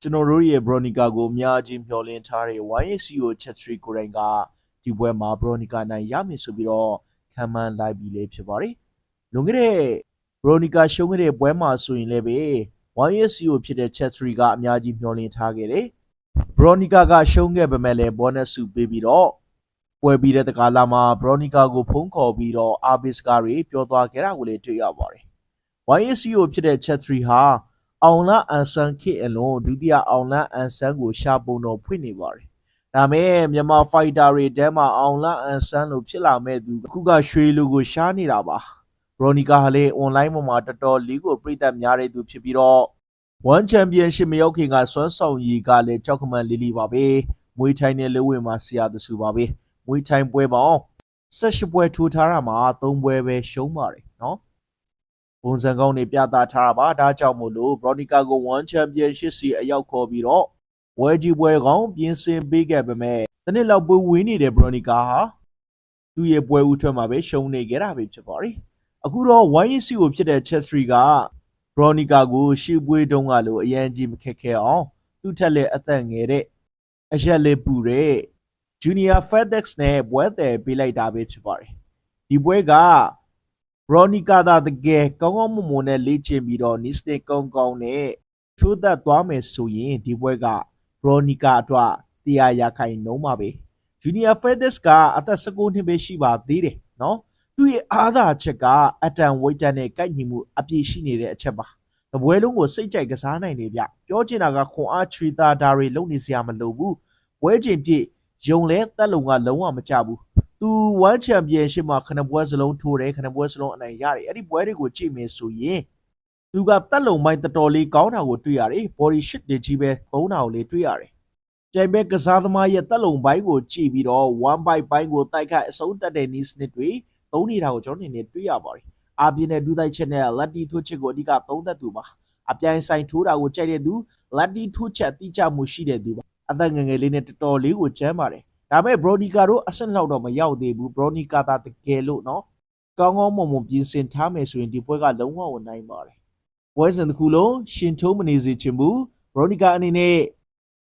ကျွန်တော်တို့ရဲ့ Bronica ကိုအများကြီးမျှော်လင့်ထားတဲ့ YSCO Chatri ကိုယ်တိုင်ကဒီပွဲမှာ Bronica နိုင်ရမယ်ဆိုပြီးတော့ခံမှန်းလိုက်ပြီးလေဖြစ်ပါတယ်။လွန်ခဲ့တဲ့ Bronica ရှုံးခဲ့တဲ့ပွဲမှာဆိုရင်လည်းပဲ YSCO ဖြစ်တဲ့ Chatri ကအများကြီးမျှော်လင့်ထားခဲ့တယ်။ Bronica ကရှုံးခဲ့ပေမဲ့လည်း bonus စုပေးပြီးတော့ပွဲပြီးတဲ့တကာလာမှာ Bronica ကိုဖုန်းခေါ်ပြီးတော့ Arbis ကားတွေပြောသွားခဲ့တာကိုလည်းတွေ့ရပါတယ်။ YSCO ဖြစ်တဲ့ Chatri ဟာ အောင်လအန်ဆန်ခေအလွန်ဒုတိယအောင်လအန်ဆန်ကိုရှာပုံတော်ဖွင့်နေပါတယ်။ဒါမဲ့မြန်မာဖိုက်တာတွေတဲမှာအောင်လအန်ဆန်လို့ဖြစ်လာမဲ့သူအခုကရွှေလူကိုရှားနေတာပါ။ Bronica ဟာလေ online ပေါ်မှာတော်တော်လေးကိုပြည်သက်များတဲ့သူဖြစ်ပြီးတော့ One Championship မရောက်ခင်ကစွမ်းဆောင်ရည်ကလည်းကြောက်ကမန်လေးလေးပါပဲ။မွေးထိုင်းနဲ့လက်ဝဲမှာဆရာတဆူပါပဲ။မွေးထိုင်းပွဲပေါင်း18ပွဲထိုးထားတာမှာ3ပွဲပဲရှုံးပါတယ်နော်။ ပုံစံကောင်းတွေပြသထားတာပါဒါကြောင့်မို့လို့ Bronica ကို One Championship စီအရောက်ခေါ်ပြီးတော့ဝဲကြီးပွဲကောင်းပြင်ဆင်ပေးခဲ့ပေမဲ့တနစ်လောက်ပွဲဝင်းနေတဲ့ Bronica ဟာသူ့ရဲ့ပွဲဦးထွက်မှာပဲရှုံးနေခဲ့တာပဲဖြစ်ပါတယ်။အခုတော့ YC ကိုဖြစ်တဲ့ Chatri က Bronica ကိုရှေ့ပွဲတုန်းကလိုအရန်ကြီးမခက်ခဲအောင်သူ့ထက်လည်းအသက်ငယ်တဲ့အရက်လေးပူတဲ့ Junior FedEx နဲ့ပွဲတယ်ပေးလိုက်တာပဲဖြစ်ပါတယ်။ဒီပွဲက Bronica သာတကယ်ကောင်းကောင်းမွန်မွန်နဲ့လေ့ကျင့်ပြီးတော့ Nisne ကောင်းကောင်းနဲ့ချိုးသက်သွားမယ်ဆိုရင်ဒီပွဲက Bronica အတွက်တရားရခိုင်နှုံးပါပဲ။ Junior FedEx ကအသက်19နှစ်ပဲရှိပါသေးတယ်နော်။သူ့ရဲ့အားသာချက်ကအတန်ဝိတ်တန်နဲ့ကိုက်ညီမှုအပြည့်ရှိနေတဲ့အချက်ပါ။တပွဲလုံးကိုစိတ်ကြိုက်ကစားနိုင်တယ်ဗျ။ပြောချင်တာကခွန်အားချွေတာဒါတွေလုံနေစရာမလိုဘူး။ပွဲချိန်ပြည့်ယုံလဲတက်လုံကလုံးဝမကြဘူး။ သူဝမ်ချန်ပီယံရှစ်မှာခဏပွဲစလုံးထိုးတယ်ခဏပွဲစလုံးအနိုင်ရတယ်အဲ့ဒီပွဲတွေကိုကြည့်မယ်ဆိုရင်သူကတက်လုံပိုင်းတော်တော်လေးကောင်းတာကိုတွေ့ရတယ် body shit တွေကြီးပဲသုံးတာကိုလေးတွေ့ရတယ်ပြိုင်ပွဲကစားသမားရဲ့တက်လုံပိုင်းကိုကြည့်ပြီးတော့ one by ပိုင်းကိုတိုက်ခိုက်အဆုံးတက်တဲ့ knee snip တွေသုံးနေတာကိုကျွန်တော်အနေနဲ့တွေ့ရပါတယ်အာပြင်းနဲ့ဒူးတိုက်ချက်နဲ့ lucky ထိုးချက်ကိုအဓိကသုံးတတ်သူပါအပြိုင်ဆိုင်ထိုးတာကိုကြိုက်တဲ့သူ lucky ထိုးချက်တိကျမှုရှိတဲ့သူပါအသက်ငယ်ငယ်လေးနဲ့တော်တော်လေးကိုကျမ်းပါတယ် ဒါပေမဲ့ Bronica တို့အဆင့်လောက်တော့မရောက်သေးဘူး Bronica သာတကယ်လို့နော်ကောင်းကောင်းမွန်မွန်ပြင်ဆင်ထားမယ်ဆိုရင်ဒီပွဲကလုံးဝဝင်နိုင်ပါတယ်ပွဲစဉ်တစ်ခုလုံးရှင်ထုံးမနေစေချင်ဘူး Bronica အနေနဲ့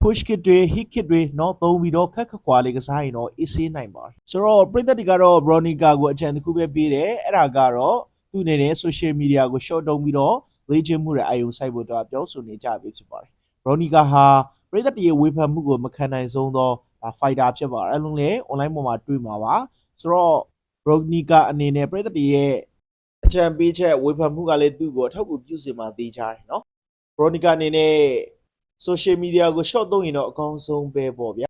push kit တွေ hit kit တွေနော်သုံးပြီးတော့ခက်ခခွာလေးကစားရင်တော့ AC နိုင်ပါတယ်ဆိုတော့ပြည်သက်တွေကတော့ Bronica ကိုအကြံတစ်ခုပဲပေးတယ်အဲ့ဒါကတော့သူ့အနေနဲ့ social media ကို short တုံးပြီးတော့လေ့ကျင့်မှုတွေအယုံဆိုင်ဖို့တော့ပြောဆိုနေကြပြီဖြစ်ပါတယ် Bronica ဟာပြည်သက်တွေဝေဖန်မှုကိုမခံနိုင်ဆုံးသော ဒါ fighter ဖြစ်ပါတယ်အဲ့လုံးလေ online ပေါ်မှာတွေ့မှာပါဆိုတော့ Bronica အနေနဲ့ပြည်သက်တည်းရဲ့အကြံပေးချက်ဝေဖန်မှုကလည်းသူ့ကိုအထောက်အကူပြုစေမှာသေးချာတယ်နော် Bronica အနေနဲ့ social media ကို short သုံးရင်တော့အကောင်းဆုံးပဲပေါ့ဗျာ